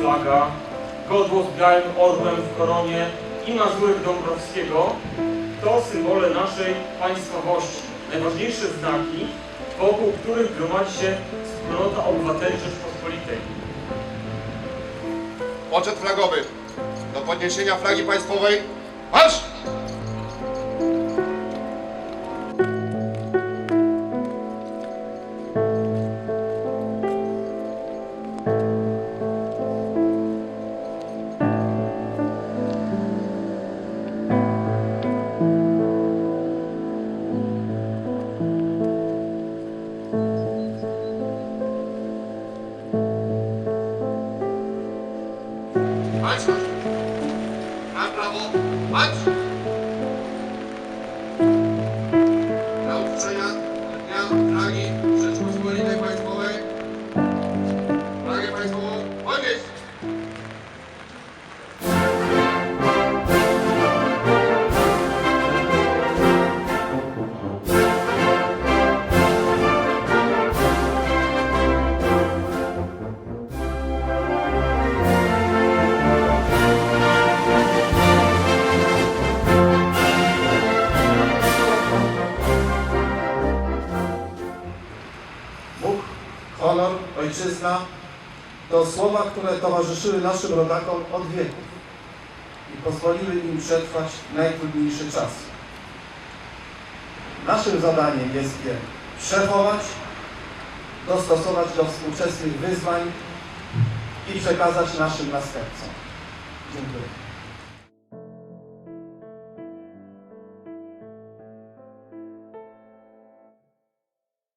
flaga, godło z białym orbem w koronie i mazurek Dąbrowskiego to symbole naszej państwowości. Najważniejsze znaki, wokół których gromadzi się wspólnota obywateli Rzeczpospolitej. Poczet flagowy. Do podniesienia flagi państwowej. Marsz! Marsz! Na prawo. Marsz! Honor, ojczyzna to słowa, które towarzyszyły naszym rodakom od wieków i pozwoliły im przetrwać najtrudniejszy czas. Naszym zadaniem jest je przechować, dostosować do współczesnych wyzwań i przekazać naszym następcom. Dziękuję.